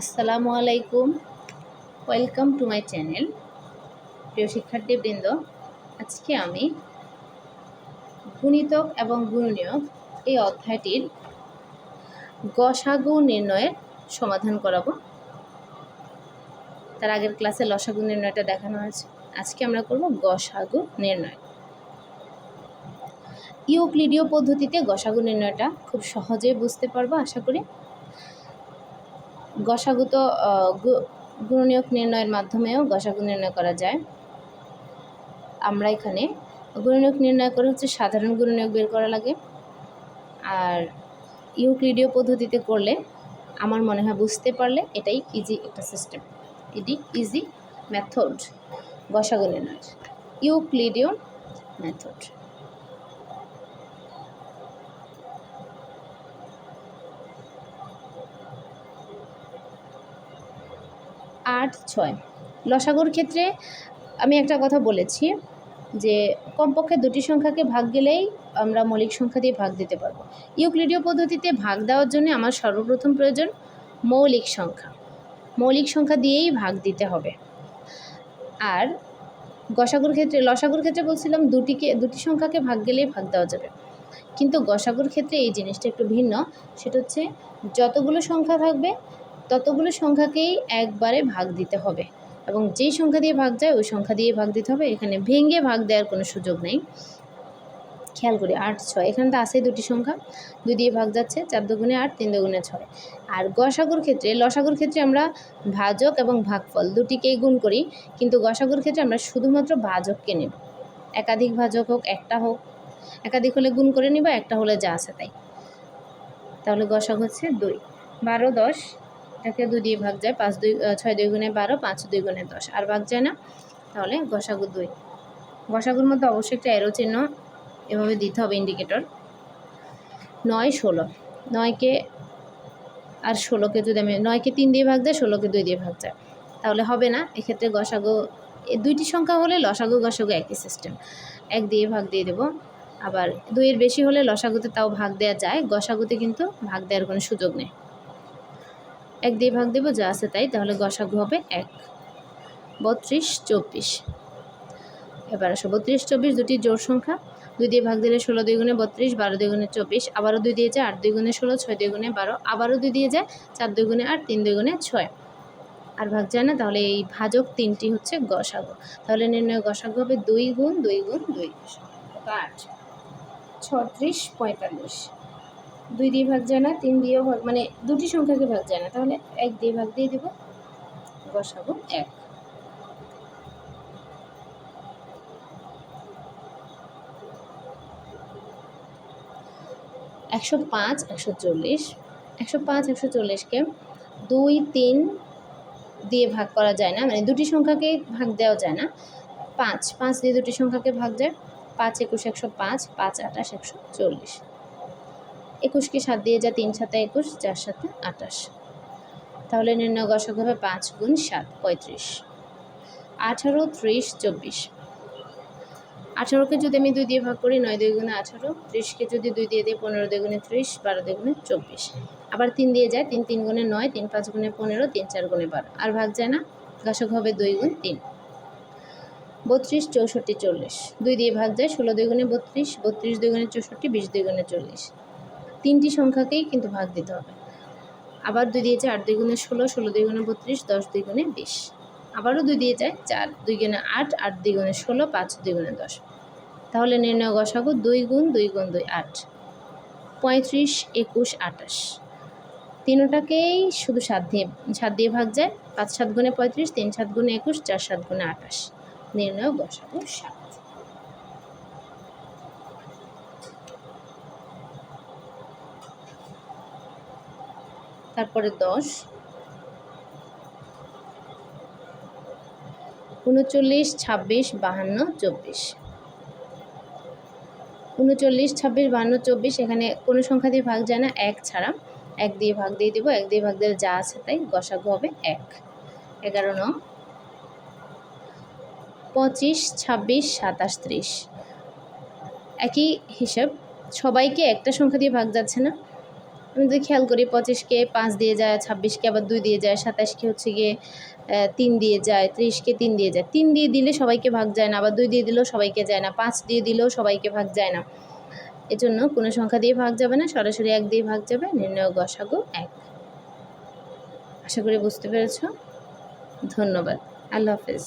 আসসালামু আলাইকুম। Welcome to my channel প্রিয় শিক্ষার্থীবৃন্দ। আজকে আমি গুণিতক এবং গুণনীয়ক এই অধ্যায়টির গসাগু নির্ণয়ের সমাধান করাবো। তার আগের ক্লাসে লসাগু নির্ণয়টা দেখানো হয়েছে। আজকে আমরা করব গসাগু নির্ণয়। ইউক্লিডীয় পদ্ধতিতে গসাগু নির্ণয়টা খুব সহজে বুঝতে পারব, আশা করি। গসাগুত গুণনীয়ক নির্ণয়ের মাধ্যমেও গসাগু নির্ণয় করা যায়। আমরা এখানে গুণনীয়ক নির্ণয় করে হচ্ছে সাধারণ গুণনীয়ক বের করা লাগে। আর ইউক্লিডীয় পদ্ধতিতে করলে আমার মনে হয় বুঝতে পারলে এটাই ইজি একটা সিস্টেম এটি ইজি মেথড গসাগু নির্ণয়। ইউক্লিডীয় মেথড আট ছয়। লসাগুর ক্ষেত্রে আমি একটা কথা বলেছি যে, কমপক্ষে দুটি সংখ্যাকে ভাগ গেলেই আমরা মৌলিক সংখ্যা দিয়ে ভাগ দিতে পারব। ইউক্লিডীয় পদ্ধতিতে ভাগ দেওয়ার জন্য আমার সর্বপ্রথম প্রয়োজন মৌলিক সংখ্যা। মৌলিক সংখ্যা দিয়েই ভাগ দিতে হবে। আর গসাগুর ক্ষেত্রে, লসাগুর ক্ষেত্রে বলছিলাম দুটিকে, দুটি সংখ্যাকে ভাগ গেলেই ভাগ দেওয়া যাবে। কিন্তু গসাগুর ক্ষেত্রে এই জিনিসটা একটু ভিন্ন। সেটা হচ্ছে যতগুলো সংখ্যা থাকবে ততগুলো সংখ্যাকেই একবারে ভাগ দিতে হবে। এবং যেই সংখ্যা দিয়ে ভাগ যায়, ওই সংখ্যা দিয়ে ভাগ দিতে হবে। এখানে ভেঙে ভাগ দেওয়ার কোনো সুযোগ নেই। খেয়াল করি, আট, ছয়। এখানে তো আছে দুটি সংখ্যা। দুই দিয়ে ভাগ যাচ্ছে, চার দুগুণে আট, তিন দুগুণে ছয়। আর গসাগুর ক্ষেত্রে, লসাগুর ক্ষেত্রে আমরা ভাজক এবং ভাগফল দুটিকেই গুণ করি। কিন্তু গসাগুর ক্ষেত্রে আমরা শুধুমাত্র ভাজককে নেব। একাধিক ভাজক হোক, একটা হোক। একাধিক হলে গুণ করে নিব, একটা হলে যা আছে তাই। তাহলে গসাগ হচ্ছে দুই। বারো, দশ। এটাকে দুই দিয়ে ভাগ যায়, পাঁচ দুই ছয় দুই গুণে বারো, পাঁচ দুই গুণে দশ। আর ভাগ যায় না, তাহলে গসাগু দুই। গসাগুর মধ্যে অবশ্যই একটা অ্যারো চিহ্ন, এভাবে দিতে হবে ইন্ডিকেটর নয়, ষোলো। নয়কে আর ষোলোকে যদি আমি, নয়কে তিন দিয়ে ভাগ যায়, ষোলোকে দুই দিয়ে ভাগ যায়। তাহলে হবে না, এক্ষেত্রে গসাগু দুইটি সংখ্যা হলে লসাগু গসাগু একই সিস্টেম এক দিয়ে ভাগ দিয়ে দেবো। আবার দুইয়ের বেশি হলে লসাগুতে তাও ভাগ দেওয়া যায় গসাগুতে কিন্তু ভাগ দেওয়ার কোনো সুযোগ নেই। এক দিয়ে ভাগ দেবো, যা আছে তাই, তাহলে গসাগু হবে এক। বত্রিশ, চব্বিশ। এবার আসো, বত্রিশ, চব্বিশ, দুটি জোর সংখ্যা। দুই দিয়ে ভাগ দিলে ষোলো দুই গুণে বত্রিশ, বারো দুই গুণে চব্বিশ, আবারও দুই দিয়ে যায় আট দুই গুণে ষোলো, ছয় দুই গুণে বারো, আবারও দুই দিয়ে যায় চার দুই গুণে আট, তিন দুই গুণে ছয়। আর ভাগ যায় না, তাহলে এই ভাজক তিনটি হচ্ছে গসাগু। তাহলে নির্ণয় গসাগু হবে দুই গুণ দুই গুণ দুই। আট ছত্রিশ, পঁয়তাল্লিশ। দুই দিয়ে ভাগ যায় না, তিন দিয়েও ভাগ মানে দুটি সংখ্যাকে ভাগ যায় না। তাহলে এক দিয়ে ভাগ দিয়ে দেব, বসাবো এক। একশো পাঁচ, একশো চল্লিশ। একশো পাঁচ, একশো চল্লিশকে দুই, তিন দিয়ে ভাগ করা যায় না মানে দুটি সংখ্যাকে ভাগ দেওয়া যায় না। পাঁচ পাঁচ দিয়ে দুটি সংখ্যাকে ভাগ যায়, পাঁচ, একুশ, একশো পাঁচ পাঁচ, আঠাশ, একশো চল্লিশ। একুশকে সাত দিয়ে যা তিন সাথে একুশ, চার সাথে আটাশ তাহলে নির্ণয় গসক হবে পাঁচ গুণ সাত, পঁয়ত্রিশ। আঠারো, ত্রিশ, চব্বিশ। আঠারোকে যদি আমি দুই দিয়ে ভাগ করি, নয় দুই গুণে আঠারো, ত্রিশকে যদি দুই দিয়ে দিই, পনেরো দুই গুণে ত্রিশ, বারো দুই গুণে চব্বিশ। আবার তিন দিয়ে যায়, তিন তিন গুণে নয়, তিন, পাঁচ গুণে পনেরো, তিন, চার গুণে বারো। আর ভাগ যায় না গসক হবে দুই গুণ তিন। বত্রিশ, চৌষট্টি, চল্লিশ। দুই দিয়ে ভাগ যায়, ষোলো দুই গুণে বত্রিশ বত্রিশ দুই গুণে চৌষট্টি, বিশ দুই গুণে চল্লিশ। তিনটি সংখ্যাকেই কিন্তু ভাগ দিতে হবে। আবার দুই দিয়ে আট দুই গুণে ষোলো ষোলো দুই গুণে বত্রিশ, দশ দুই গুণে বিশ। আবারও দুই দিয়ে যায় চার দুই গুণে আট আট দুই গুণে ষোলো, পাঁচ দুই গুণে দশ। তাহলে নির্ণয় গসাগু দুই গুণ দুই গুণ দুই আট। পঁয়ত্রিশ, একুশ আটাশ তিনোটাকেই শুধু সাত দিয়ে সাত দিয়ে ভাগ যায়। পাঁচ সাত গুণে পঁয়ত্রিশ, তিন সাত গুণে একুশ, চার সাত গুণে আটাশ নির্ণয় গসাগু সাত। তারপরে দশ। উনচল্লিশ, ছাব্বিশ, বাহান্ন, চব্বিশ। উনচল্লিশ, ছাব্বিশ, বাহান্ন, চব্বিশ এখানে কোনো সংখ্যা দিয়ে ভাগ যায় না, এক ছাড়া। এক দিয়ে ভাগ দিয়ে দেবো, এক দিয়ে ভাগ দিলে যা আছে তাই গসাগু হবে এক। এগারো, ন। পঁচিশ, ছাব্বিশ, সাতাশ, ত্রিশ। একই হিসাব, সবাইকে একটা সংখ্যা দিয়ে ভাগ যাচ্ছে না। আমি যদি খেয়াল করি পঁচিশকে পাঁচ দিয়ে যায় ছাব্বিশকে আবার দুই দিয়ে যায় সাতাশকে হচ্ছে গিয়ে তিন দিয়ে যায় ত্রিশকে তিন দিয়ে যায়। তিন দিয়ে দিলে সবাইকে ভাগ যায় না, আবার দুই দিয়ে দিলেও সবাইকে যায় না, পাঁচ দিয়ে দিলেও সবাইকে ভাগ যায় না। এজন্য কোনো সংখ্যা দিয়ে ভাগ যাবে না, সরাসরি এক দিয়ে ভাগ যাবে, নির্ণয় গসাগু এক। আশা করি বুঝতে পেরেছ। ধন্যবাদ। আল্লাহ হাফেজ।